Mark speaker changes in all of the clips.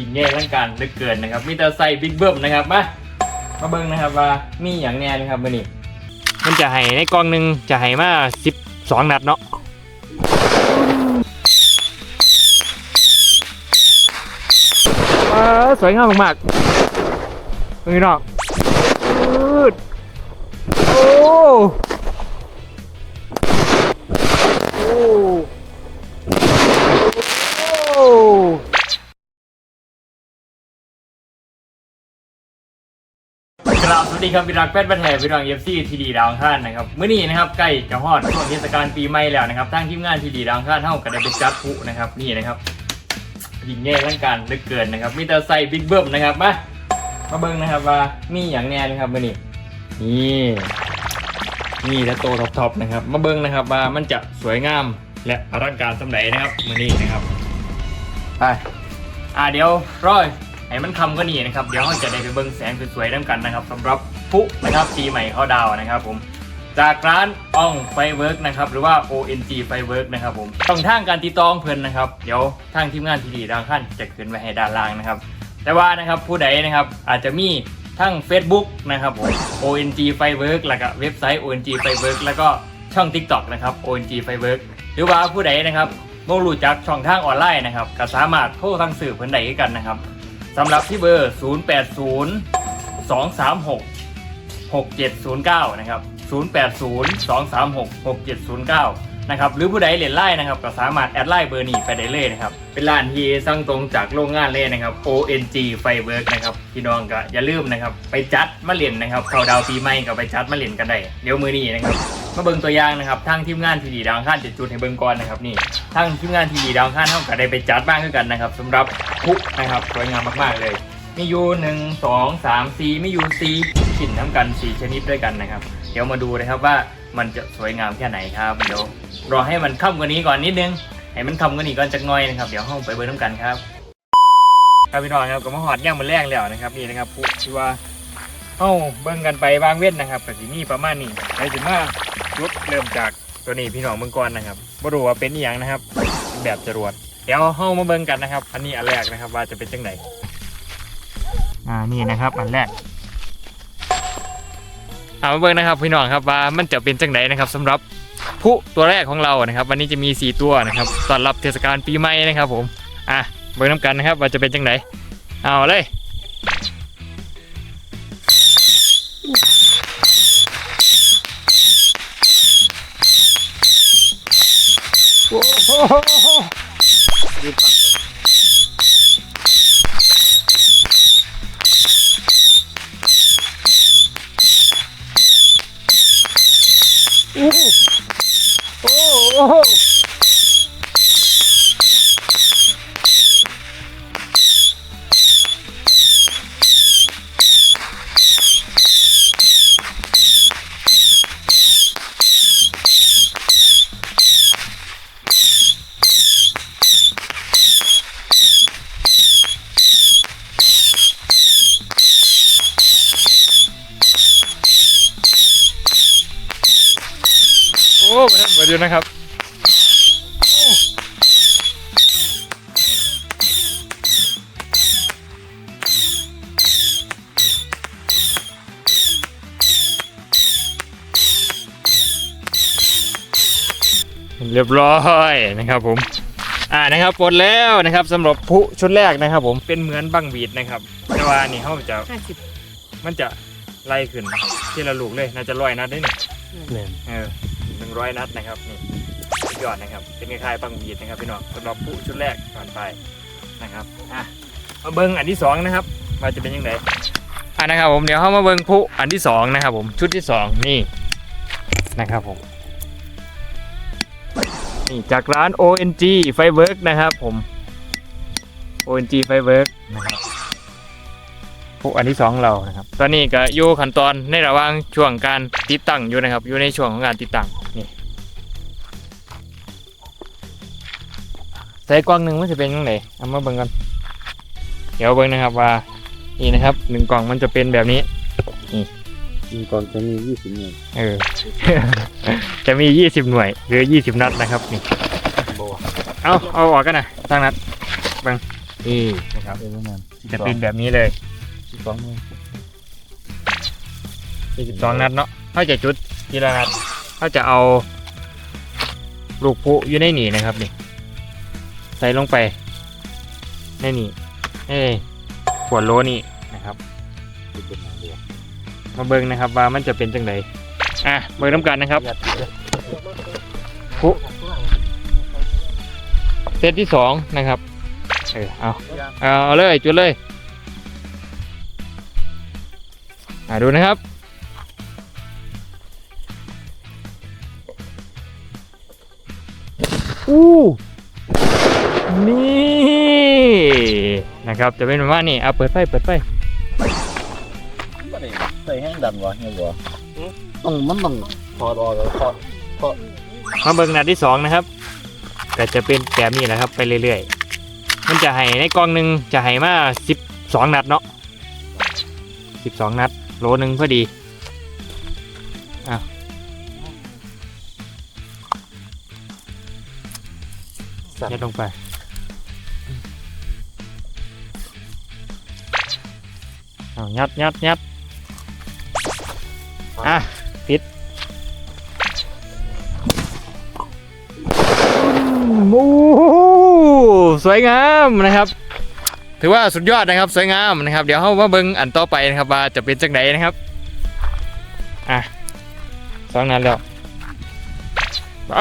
Speaker 1: ยิงใหญ่ร่างการเหลือเกินนะครับมีแต่ใส่บิ๊กเบิ้มนะครับมามาเบิ้งนะครับว่ามีอย่างแน่นะครับมื่อนี้มันจะให้ในกล่องหนึ่งจะให้มาสิบสองนัดเนาะสวยงามมากๆเฮ้ยน้อง วัสดีครับพี่รักแพทย์บันแทพี่รังเอฟซีทีดีดาวอังคานนะครับเมื้อนี้นะครับใกล้จะฮอดช่วงเทศกาลปีใหม่แล้วนะครับทางทีมงานทีดีดาวอังคานเท่ากับได้ไปจัดพลุนะครับนี่นะครับยิงใหญ่ร่างการเหลือเกินนะครับมีแต่ใส่บิ๊กเบิ้มนะครับมามาเบิ่งนะครับว่ามีอย่างแน่นะครับมื้อนี้นี่นี่และโตท็อปๆนะครับ มาเบิ่งนะครับว่ามันจะสวยงามและอลังการสำไหนนะครับมื้อนี้นะครับไปอ่าเดี๋ยวร้อยให้มันคำก็นี่นะครับ เดี๋ยวเราจะได้ไปเบิ้งแสงสวยๆน้ำกันนะครับสำหรับ ผู้นะครับปีใหม่เขาดาวนะครับผมจากร้านอ่องไฟเวิร์กนะครับหรือว่า ONG ไฟเวิร์กนะครับผมช่องทางการติดต่องเพิ่นนะครับ เดี๋ยวทางทีมงานทีดีดางขั้นจะขึ้นไว้ให้ด้านล่างนะครับ แต่ว่านะครับผู้ใดนะครับอาจจะมีทั้ง Facebook นะครับผม ONG ไฟเวิร์กแล้วก็เว็บไซต์ ONG ไฟเวิร์กแล้วก็ช่อง TikTok นะครับ ONG ไฟเวิร์กหรือว่าผู้ใดนะครับบ่รู้จักช่องทางออนไลน์นะครับก็สามารถโทรทางสื่อเพิ่นได้คือกันนะครับสำหรับที่เบอร์ 080 236 6709 นะครับ 080 236 6709 นะครับ หรือผู้ใดเล่นไล่นะครับ ก็สามารถแอดไลน์เบอร์นี้ไปได้เลยนะครับ เป็นร้านที่สั่งตรงจากโรงงานเลยนะครับ ONG Firework นะครับ พี่น้องก็อย่าลืมนะครับ ไปจัดมาเล่นนะครับเข้าดาวปีใหม่ก็ไปจัดมาเล่นกันได้ เดี๋ยวมือนี้นะครับมาเบิ่งตัวอย่างนะครับทางทีมงานทีดีดาวข้านจะจุดให้เบิ่งก่อนนะครับนี่ทางทีมงานทีดีดาวข้านเท่ากับได้ไปจัดบ้างด้วยกันนะครับสำหรับพุนะครับสวยงามมากๆเลย มีอยู่หนึ่งสองสามสี่มีอยู่สี่ชิ้นน้ำกันสี่ชนิดด้วยกันนะครับ เดี๋ยวมาดูนะครับว่ามันจะสวยงามแค่ไหนครับ เดี๋ยวรอให้มันค่ำกว่านี้ก่อนนิดนึง ให้มันค่ำกว่านี้ก่อนจักหน่อยนะครับ เดี๋ยวห้องไปเบิ่งน้ำกันครับ ครับพี่น้องครับก็มาหอดย่างมันแรกแล้วนะครับนี่นะครับพุที่ว่าเอ้าเบิ่งกันไปบางเว้นนะครับก็สิมีประมาณนี้ไปสิมาจุดเริ่มจากตัวนี้พี่น้องเบิ่งก่อนนะครับบ่รู้ว่าเป็นอีหยังนะครับ แบบจรวดเดี๋ยวเฮามาเบิ่งกันนะครับ อันนี้อันแรกนะครับว่าจะเป็นจังได อ่านี่นะครับอันแรกเอามาเบิ่งนะครับพี่น้องครับว่ามันจะเป็นจังไดนะครับสำหรับผู้ตัวแรกของเรานะครับ วันนี้จะมี 4 ตัวนะครับต้อนรับเทศกาลปีใหม่นะครับ ผมอะเบิ่งน้ำกันนะครับ ว่าจะเป็นจังไดเอาเลยโอ้โห โอ้มาท่านมาดูนะครับเรียบร้อยนะครับผมอ่านะครับปลดแล้วนะครับสำหรับผู้ชุดแรกนะครับ ผมเป็นเหมือนบังบีดนะครับ แต่ว่านี่เขาจะ
Speaker 2: ห้าสิบ
Speaker 1: มันจะไล่ขึ้นที่ละลูกเลยน่าจะร้อยนัดได้หนึ่ง
Speaker 3: เนี่ย
Speaker 1: เออ หนึ่งร้อยนัดนะครับนี่สุดยอดนะครับ เป็นคล้ายๆบังบีดนะครับพี่น้องสำหรับผู้ชุดแรกผ่านไปนะครับอะมาเบิ้งอันที่สองนะครับว่าจะเป็นยังไงอะนะครับผมเดี๋ยวเข้ามาเบิ้งผู้อันที่สองนะครับผมชุดที่สองนี่นะครับผมนี่จากร้าน ONG Firework นะครับผม ONG Firework นะครับพวกอันที่สองเรานะครับ ตอนนี้ก็อยู่ขั้นตอนในระหว่างช่วงการติดตั้งอยู่นะครับ อยู่ในช่วงของการติดตั้ง ส่กล่องหนึ่งมันจะเป็นยังไงเอามาเบิ่งกันเดี๋ยวเบิ่งนะครับว่านี่นะครับหนึ่งกล่องมันจะเป็นแบบนี้
Speaker 3: มีก่อนจะมียี่สิบเงิน
Speaker 1: เออ จะมี20หน่วยหรือ20นัดนะครับนี่
Speaker 3: บัว
Speaker 1: เอาเอาออกกันนะทางนัดเบังนี่นะครับ
Speaker 3: เออประมาณ
Speaker 1: จะเป็นแบบนี้เลย
Speaker 3: สิบสองหน่วย
Speaker 1: 12นัดเนาะเขาจะจุดทีละนัดเขาจะเอาลูกพุอยู่ในนี่นะครับนี่ ใส่ลงไปในนี่เอ้ขวดโลนี่นะครับ
Speaker 3: สิบเป็นหางเดียว
Speaker 1: มาเบิ่งนะครับว่ามันจะเป็นจังไดอะเบิ่งน้ำกันนะครับ
Speaker 3: ยัดติดเลย
Speaker 1: พุเซตที่สองนะครับเออเอาเอาเอาเลยจุดเลยอะดูนะครับอู้ นี่นะครับจะเป็นประมาณนี้เอาเปิดไฟเปิดไฟ
Speaker 3: ใส่แห้งดันวะเงี้ยวะต้องมันต้องถอดออกแล้วถอด
Speaker 1: มาเบิ่งนัดที่สองนะครับก็จะเป็นแบบนี้แหละครับไปเรื่อยๆ มันจะให้ในกล่องหนึ่งจะให้มาสิบสองนัดเนาะสิบสองนัด โลหนึ่งพอดีอ้าวยัดลงไป เอายัดยัดยัดอะปิดโอ้โหสวยงามนะครับ ถือว่าสุดยอดนะครับ สวยงามนะครับ เดี๋ยวเรามาเบิ่งอันต่อไปนะครับว่าจะเป็นจังไดนะครับอะสองนั้นแล้วไป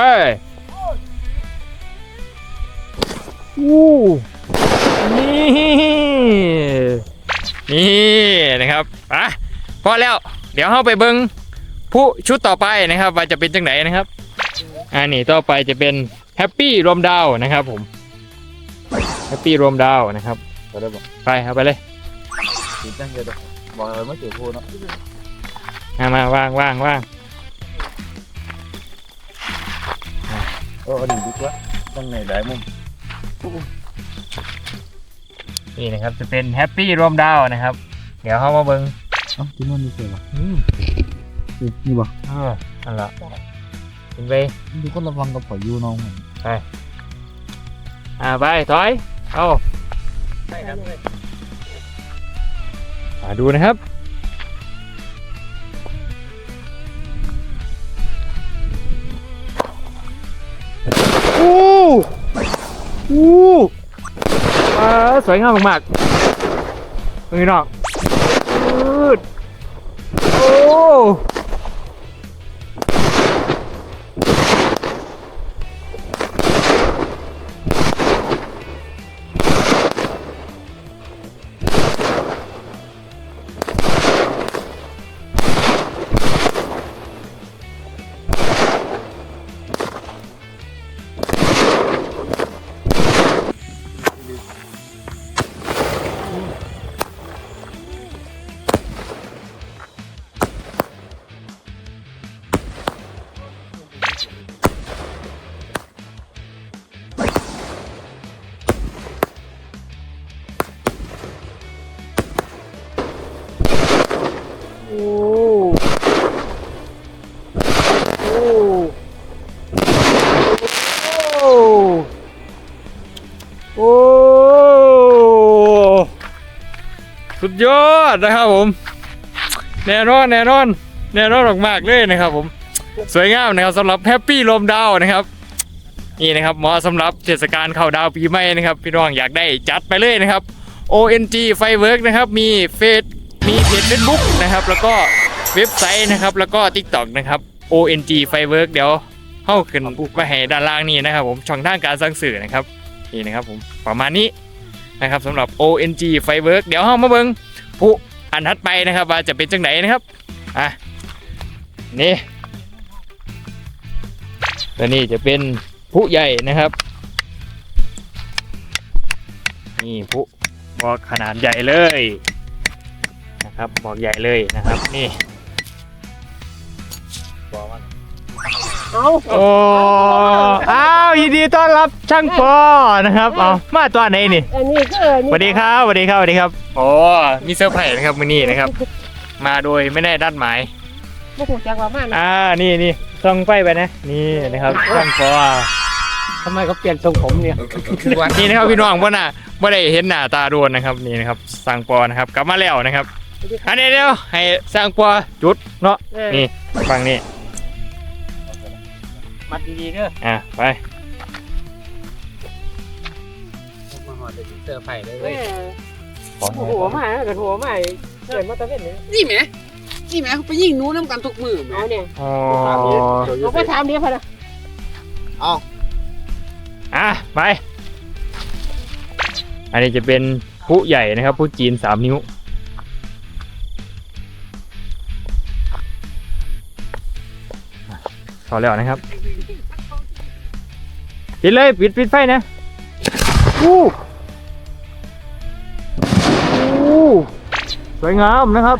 Speaker 1: อู้นี่ นี่นะครับอะพอแล้ว เดี๋ยวเราไปเบิ่งผู้ชุดต่อไปนะครับว่าจะเป็นจังไดนะครับอันนี้ต่อไปจะเป็นแฮปปี้รวมดาวนะครับผมแฮปปี้รวมดาวนะครับ
Speaker 3: ก็ได้บอก
Speaker 1: ไปเอาไปเลย
Speaker 3: ติดจังเดียวบอกเลยไม่เจอพูดเนาะ
Speaker 1: มามาวางวางวาง
Speaker 3: เอออันนี้ดีกว่าตั้งในหลายมุม
Speaker 1: นี่นะครับจะเป็นแฮปปี้รวมดาวนะครับ เดี๋ยวเข้ามาเบิ้ง
Speaker 3: เอ้าที่นู่นนี่เจอวะ
Speaker 1: อืม
Speaker 3: นี่นี่บ่
Speaker 1: เอออันละกินไป
Speaker 3: ดูคนระวังกับปล่อยยูน้องมัน
Speaker 1: อ่าไปถอยเอามาดูนะครับอู้อู้ อสวยงามมากๆนี่น้องโอ้ โอ้โอ้สุดยอดนะครับผม แน่นอนแน่นอนแน่นอนมากๆเลยนะครับผมสวยงามนะครับสำหรับแฮปปี้ลมดาวนะครับนี่นะครับเหมาะสำหรับเทศกาลเข้าดาวปีใหม่นะครับ พี่น้องอยากได้จัดไปเลยนะครับ ONG Firework นะครับ มีเฟซมีเพจ Facebook นะครับ แล้วก็เว็บไซต์นะครับ แล้วก็ TikTok นะครับ ONG Firework เดี๋ยวเข้าขึ้นไว้ให้ด้านล่างนี้นะครับผมช่องทางการสั่งสื่อนะครับนี่นะครับผมประมาณนี้นะครับสำหรับ ONG Firework เดี๋ยวเข้ามาเบิ่งผู้อันถัดไปนะครับ ว่าจะเป็นจังไหนนะครับอะนี่ตัวนี้จะเป็นผู้ใหญ่นะครับนี่ผู้บอกขนาดใหญ่เลยนะครับบอกใหญ่เลยนะครับนี่
Speaker 3: บอมัน
Speaker 2: เอา
Speaker 1: โอ้อ้าวยินดีต้อนรับช่างปอนะครับเอามาตัวไหนนี่
Speaker 2: อันนี้ก็อัน
Speaker 1: ส
Speaker 2: นี้
Speaker 1: วัสดีครับสวัสดีครับสวัสดีครับโอ้มีเซอร์ไพรส์นะครับมือนี้นะครับ มาโดยไม่ได้นัดหมาย
Speaker 2: บ่ฮู้จักว่ามานะ
Speaker 1: อ่า นี่นี่ส่องไฟไปนะ นี่นะครับช่างปอ
Speaker 2: ทำไมเขาเปลี่ยนทรงผมเนี่ย
Speaker 1: นี่นะครับพี่น้องว่าน่ะว่ได้เห็นหน้าตาโดนนะครับนี่นะครับสร้างปอนะครับ กลับมาแล้วนะครับ อันนี้เดี๋ยวให้สร้างปอจุดเนาะ นี่ฟังนี่
Speaker 2: มัดดีๆเด้อ
Speaker 1: อะไป
Speaker 2: มาหอดเสื้อไผ่เลย
Speaker 4: แม่
Speaker 1: ขอ
Speaker 4: หัวใหม่เกิดหัวใหม่เกิดมาตะเวนเลย
Speaker 5: นี่แหมนี่แหมไปยิงหนูน้ำกันทุกมือแหม
Speaker 4: เอาเนี่ย
Speaker 1: อ๋อ
Speaker 4: เราก็ทำเดียวพอนะ
Speaker 1: อะไป อันนี้จะเป็นผู้ใหญ่นะครับผู้จีนสามนิ้ว พอแล้วนะครับปิดเลยปิดปิดไฟนะอู้อู้สวยงามนะครับ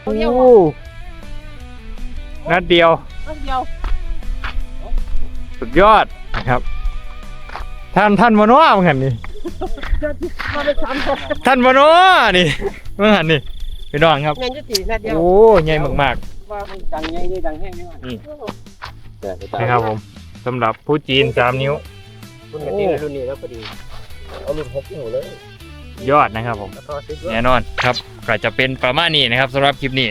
Speaker 4: เอาเดียว
Speaker 1: อู้นัดเดียว
Speaker 4: เอาเดียว
Speaker 1: สุดยอดนะครับ ท่านท่านมโนว่ามึงหันนี่
Speaker 4: มาไปซ้ำกัน
Speaker 1: ท่านมโนนี่มึงหันนี่ไปนอนครับ
Speaker 4: เงินจะตีนาเดียว
Speaker 1: โอ้ใหญ่มาก
Speaker 4: ว่ามันดังใหญ่นี่ดังแห้งนี่ว่า
Speaker 1: ๆนะครับผมสำหรับผู้จีนสามนิ้ว
Speaker 2: รุ่นนี้รุ่นนี้แล้วพอดี
Speaker 3: เอารุ่นหกนิ้วเลย
Speaker 1: ยอดนะครับผม
Speaker 2: แล้วก็ซิป
Speaker 1: แน่นอนครับก็จะเป็นประมาณนี้นะครับสำหรับคลิปนี้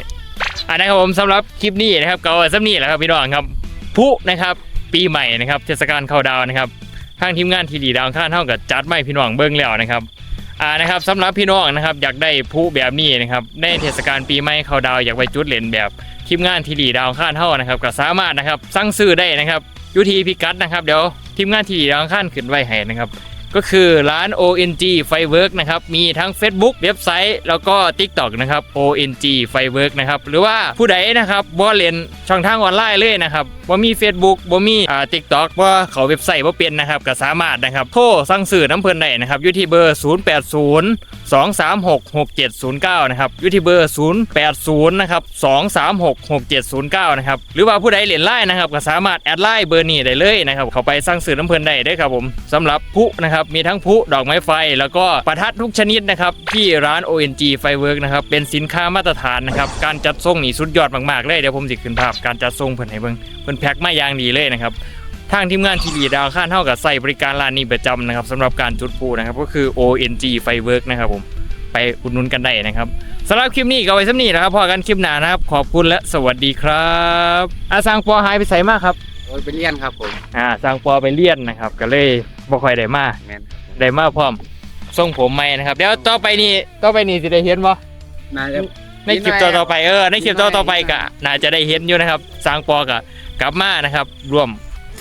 Speaker 1: อันนะครับผมสำหรับคลิปนี้นะครับก็เอาสำนี้แหละครับพี่น้องครับผู้นะครับ ปีใหม่นะครับ เทศกาลเข้าดาวน์นะครับ ทางทีมงานทีดีดาวข้านเท่ากับจัดไม่พี่น้องเบิ้งแล้วนะครับอ่านะครับสำหรับพี่น้องนะครับอยากได้ผู้แบบนี้นะครับในเทศกาลปีใหม่เขาดาวอยากไปจุดเล่นแบบทีมงานทีดีดาวข้านเท่านะครับก็สามารถนะครับสั่งซื้อได้นะครับยุทีพิกัดนะครับเดี๋ยวทีมงานทีดีดาวข้านขึ้นไว้ให้นะครับก็คือร้าน ONG Firework นะครับ มีทั้ง Facebook เว็บไซต์ แล้วก็ TikTok นะครับ ONG Firework นะครับ หรือว่าผู้ใดนะครับบ่เลนช่องทางออนไลน์เลยนะครับ บ่มี Facebook บ่มีอ่า TikTok บ่เขาเว็บไซต์บ่เป็นนะครับก็สามารถนะครับโทรสั่งซื้อน้ำเพิ่นได้นะครับอยู่ที่เบอร์ 080 236 6709 นะครับอยู่ที่เบอร์ 080 นะครับ 236 6709 นะครับหรือว่าผู้ใดเล่นไลน์นะครับก็สามารถแอดไลน์เบอร์นี้ได้เลยนะครับเข้าไปสั่งซื้อน้ำเพลินได้เด้อครับผมสำหรับผู้นะครับมีทั้งผู้ดอกไม้ไฟ แล้วก็ประทัดทุกชนิดนะครับที่ร้าน ONG Firework นะครับเป็นสินค้ามาตรฐานนะครับการจัดส่งนี่สุดยอดมากๆเลยเดี๋ยวผมสิขึ้นภาพการจัดส่งเพิ่นให้เบิ่งเพิ่นแพ็คมาอย่างดีเลยนะครับทางทีมงานทีดีดาวข้านเท่ากับใส่บริการร้านนี้ประจำนะครับสำหรับการจุดพลุนะครับก็คือ ONG Firework นะครับผมไปอุดหนุนกันได้นะครับสำหรับคลิปนี้ก็ไว้สำนี้นะครับพอกันคลิปหน้านะครับ ขอบคุณและสวัสดีครับอาสังปอหายไปใส่มากครับ
Speaker 5: โอ้ยไปเรียนครับผม
Speaker 1: อ่าสังปอไปเลี่ยนนะครับ ก็เลยบ่ค่อยได้มา
Speaker 5: แม่น
Speaker 1: ได้มาพร้อมทรงผมใหม่นะครับเดี๋ยวต่อไปนี่ต่อไปนี่สิได้เห็นบ่
Speaker 5: น่าจะ
Speaker 1: ในคลิปต่อๆไปเออในคลิปต่อๆไปก็น่าจะได้เห็นอยู่นะครับสังปอก็กลับมานะครับร่วม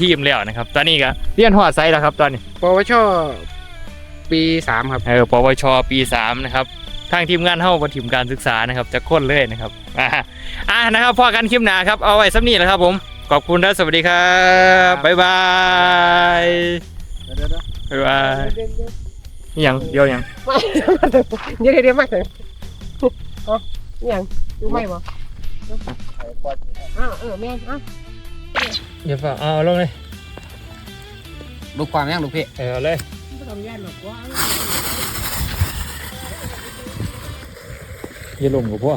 Speaker 1: ทีมแล้วนะครับ ตอนนี้ก็เรียนหอดไซแล้วครับ ตอนนี้
Speaker 5: ปวชปีสามครับ
Speaker 1: เออปวชปี3นะครับทางทีมงานเฮ้าบนทีมการศึกษานะครับจะค้นเลยนะครับอ่าอ่านะครับพอกันคลิปหนาครับเอาไว้สักนี้แหละครับผมขอบคุณและสวัสดีครับบ๊ายบายบ๊ายบายอิหยังเดียวอิหยัง
Speaker 4: เดี๋ยวเดี๋ยวมาเถอะ อ๋อยังดูไม่บ่อ้าวเออแม่อ้าว
Speaker 1: อย่าฝ่าเอาลงเลย
Speaker 5: ลูกความยังลูกพี่
Speaker 1: เออเอาเลย
Speaker 4: ไม่ทำยากหรอกว่า
Speaker 1: อย่าลงกับพ่อ